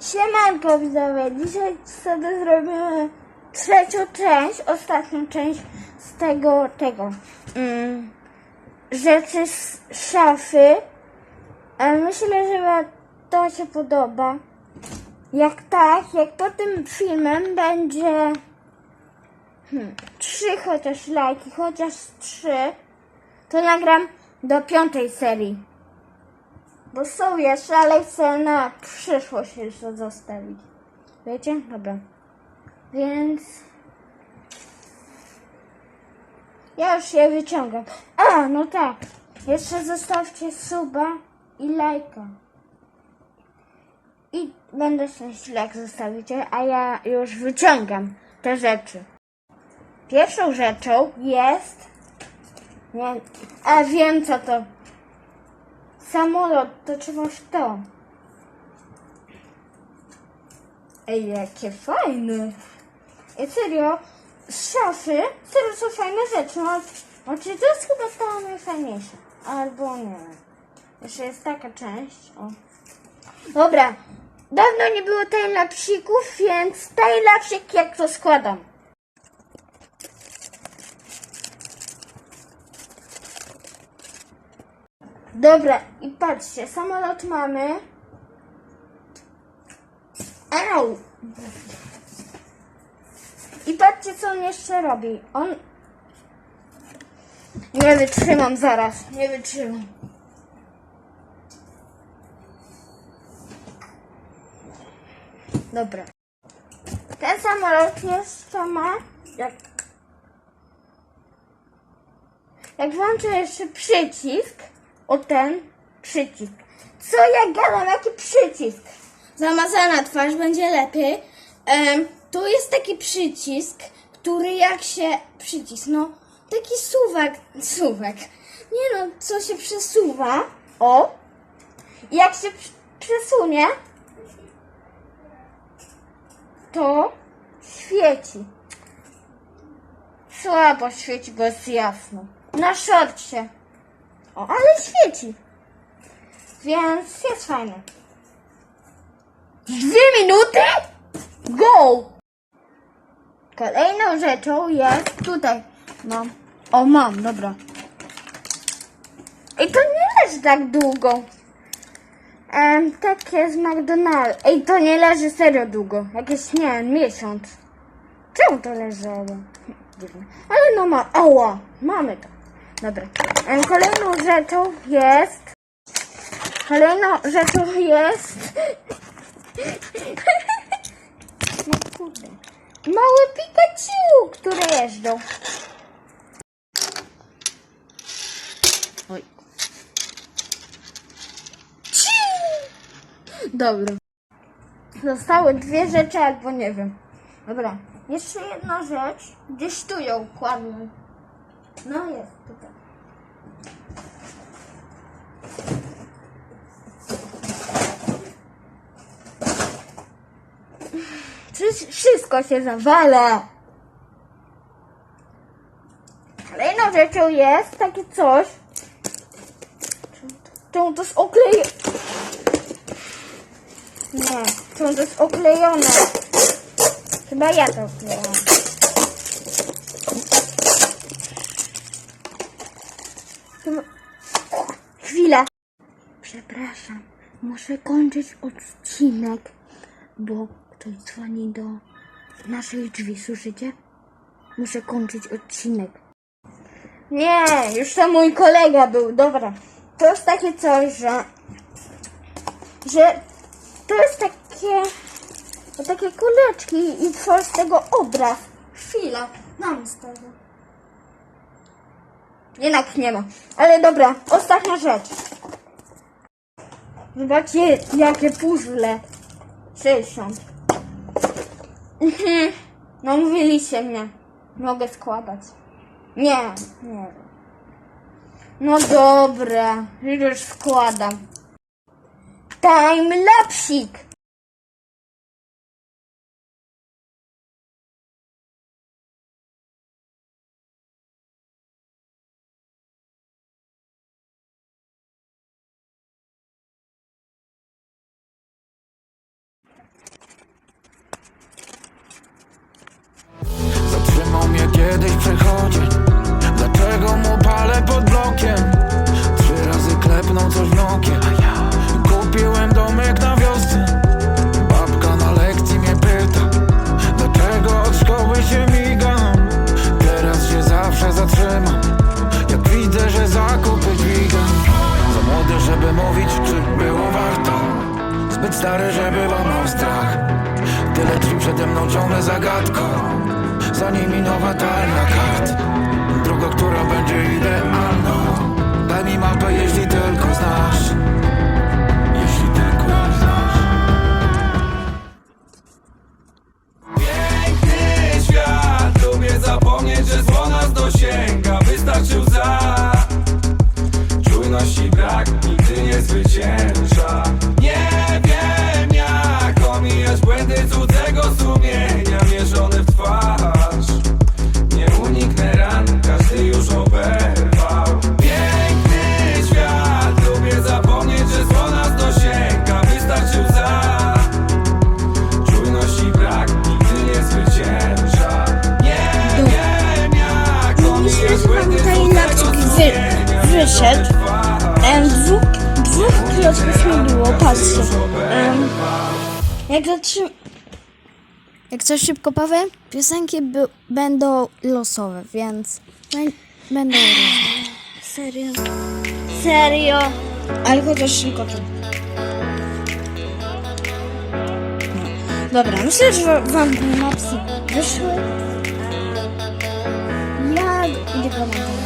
Siemanko widzowie, dzisiaj sobie zrobimy trzecią część, ostatnią część z tego, tego, mm, rzeczy z szafy. E, Myślę, że to się podoba. Jak tak, jak po tym filmem będzie hmm, trzy chociaż lajki, chociaż trzy, to nagram do piątej serii. Bo są jeszcze, ale chcę na przyszłość jeszcze zostawić. Wiecie? Dobra. Więc... Ja już je wyciągam. A, no tak. Jeszcze zostawcie suba i lajka. I będę szczęśliwy, jak zostawicie, a ja już wyciągam te rzeczy. Pierwszą rzeczą jest... Nie, a wiem co to. Samolot, to w to. Ej, jakie fajne. I serio, z szafy, serio są fajne rzeczy. No, znaczy, to jest chyba. Albo nie. Jeszcze jest taka część. O. Dobra. Dawno nie było timelapsików, więc timelapsik jak to składam. Dobra, i patrzcie, samolot mamy. Au! I patrzcie, co on jeszcze robi. On... Nie wytrzymam zaraz, nie wytrzymam. Dobra. Ten samolot jeszcze ma... Jak... Jak włączę jeszcze przycisk, o ten przycisk. Co ja gadam, jaki przycisk? Zamazana twarz będzie lepiej. Em, tu jest taki przycisk, który jak się... Przycisk, no, taki suwak, suwak. Nie no, co się przesuwa. O! Jak się przesunie, to świeci. Słabo świeci, bo jest jasno. Na szorcie. O, ale świeci. Więc jest fajne. Dwie minuty? Go! Kolejną rzeczą jest tutaj. Mam. O, mam, dobra. I to nie leży tak długo. Em, takie z McDonald's. Ej, to nie leży serio długo. Jakieś, nie wiem, miesiąc. Czemu to leżało? Ale no ma. Ała, mamy to. Dobra. Kolejną rzeczą jest. Kolejną rzeczą jest. No kurde. Małe Pikachu, które jeżdżą. Oj. Dobra. Zostały dwie rzeczy, albo nie wiem. Dobra. Jeszcze jedna rzecz. Gdzieś tu ją kładłem. No jest tutaj. Wszy- Wszystko się zawala. Kolejną rzeczą jest takie coś. Czemu to jest oklejone? Nie, czemu to jest oklejone? Chyba ja to oklejałam. Chyba- Chwila. Przepraszam, muszę kończyć odcinek, bo ktoś dzwoni do naszych drzwi, słyszycie? Muszę kończyć odcinek. Nie, już to mój kolega był, dobra. To jest takie coś, że... Że to jest takie... Takie kuleczki i tworzy z tego obraz. Chwila, mam z tego. Jednak nie ma. Ale dobra, ostatnia rzecz. Zobaczcie, jakie puzzle. 60. Mhm. No mówiliście mnie. Mogę składać. Nie, nie. No dobra, już składam. Timelapsik. Kiedyś przechodzień Dlaczego mu palę pod blokiem? Trzy razy klepnął coś w nokie. A ja kupiłem domek na wiosce. Babka na lekcji mnie pyta Dlaczego od szkoły się migam Teraz się zawsze zatrzymam Jak widzę, że zakupy dźwigam Za młody, żeby mówić, czy było warto? Zbyt stary, żeby łamał strach. Tyle drzwi przede mną ciągle zagadką animi, no battaglia cara wyszedł. Em, dwóch, dwóch klocków nie było, patrzcie. Jak zatrzym... Jak coś szybko powiem, piosenki będą losowe, więc bę- będą różne. Serio? Serio? Ale chociaż szybko to. No. Dobra, myślę, że wam mapsy wyszły. Ja idę na